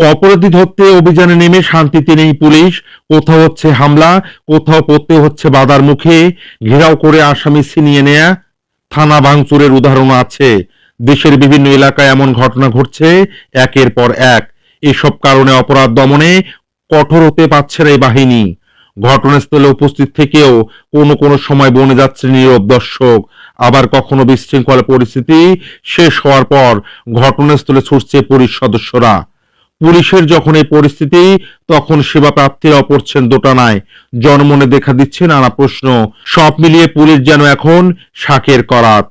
অপরাধী ধরতে অভিযানে নেমে শান্তিতে নেই পুলিশ। কোথাও হচ্ছে হামলা, কোথাও পড়তে হচ্ছে বাধার মুখে। ঘেরাও করে আসামি ছিনিয়ে নেয়া থানা ভাঙচুরের উদাহরণ আছে। দেশের বিভিন্ন এলাকায় এমন ঘটনা ঘটছে, একের পর এক। এসব কারণে অপরাধ দমনে কঠোর হতে পারছে না এই বাহিনী। ঘটনাস্থলে উপস্থিত থেকেও কোনো কোনো সময় বনে যাচ্ছে নীরব দর্শক। আবার কখনো বিশৃঙ্খলা পরিস্থিতি শেষ হওয়ার পর ঘটনাস্থলে ছুটছে পুলিশ সদস্যরা। পুলিশের যখন এই পরিস্থিতি, তখন সেবা প্রার্থীরাও পড়ছেন দোটানায় জনমনে দেখা দিচ্ছে নানা প্রশ্ন। সব মিলিয়ে পুলিশ যেন এখন শাকের করাত।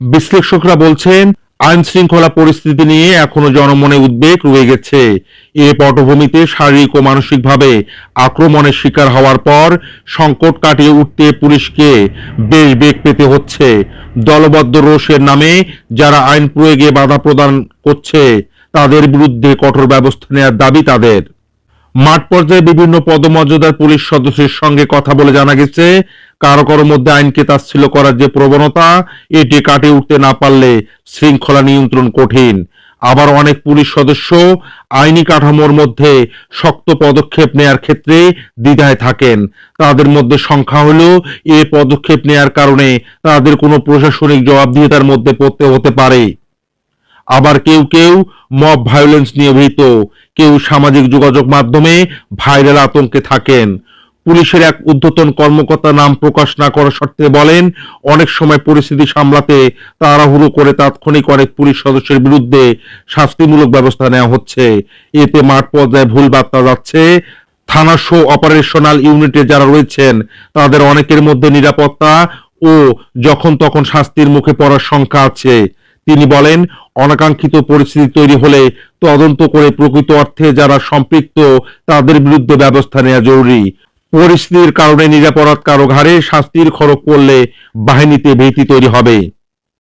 বিশ্লেষকরা বলছেন আইন শৃঙ্খলা পরিস্থিতি নিয়ে এখনও জনমনে উদ্বেগ রয়ে গেছে। এ পটভূমিতে শারীরিক ও মানসিকভাবে আক্রমণের শিকার হওয়ার পর সংকট কাটিয়ে উঠতে পুলিশকে বেশ বেগ পেতে হচ্ছে। দলবদ্ধ রোষের নামে যারা আইন প্রয়োগে বাধা প্রদান করছে তাদের বিরুদ্ধে কঠোর ব্যবস্থা নেওয়ার দাবি তাদের। মাঠ পর্যায়ে বিভিন্ন পদমর্যাদার পুলিশ সদস্যের সঙ্গে কথা বলে জানা গেছে কারও কারও মধ্যে আইনকে তাচ্ছিল করার যে প্রবণতা, এটি কাটিয়ে উঠতে না পারলে শৃঙ্খলা নিয়ন্ত্রণ কঠিন। আবার অনেক পুলিশ সদস্য আইনি কাঠামোর মধ্যে শক্ত পদক্ষেপ নেয়ার ক্ষেত্রে দ্বিধায় থাকেন। তাদের মধ্যে সংখ্যা হলো এ পদক্ষেপ নেয়ার কারণে তাদের কোনো প্রশাসনিক জবাবদিহিতার মধ্যে পড়তে হতে পারে। আবার কেউ কেউ মব ভায়োলেন্স নিয়ে ভীত। কেউ সামাজিক যোগাযোগ মাধ্যমে ভাইরাল আতঙ্কে থাকেন। পুলিশের এক ঊর্ধ্বতন কর্মকর্তা নাম প্রকাশ না করার শর্তে বলেন, অনেক সময় পরিস্থিতি সামলাতে তাড়াহুড়ো করে তাৎক্ষণিক অনেক পুলিশ সদস্যের বিরুদ্ধে শাস্তিমূলক ব্যবস্থা নেওয়া হচ্ছে। এতে মাঠ পর্যায়ে ভুল বার্তা যাচ্ছে। থানা শো অপারেশনাল ইউনিটে যারা রয়েছেন, তাদের অনেকের মধ্যে নিরাপত্তা ও যখন তখন শাস্তির মুখে পড়ার সংখ্যা আছে। তিনি বলেন, অনাকাঙ্ক্ষিত পরিস্থিতি তৈরি হলে তদন্ত করে প্রকৃত অর্থে যারা সম্পৃক্ত তাদের বিরুদ্ধে ব্যবস্থা নেওয়া জরুরি। পরিস্থিতির কারণে নিরাপরাধ কারও ঘাড়ে শাস্তির খরচ পড়লে বাহিনীতে ভীতি তৈরি হবে।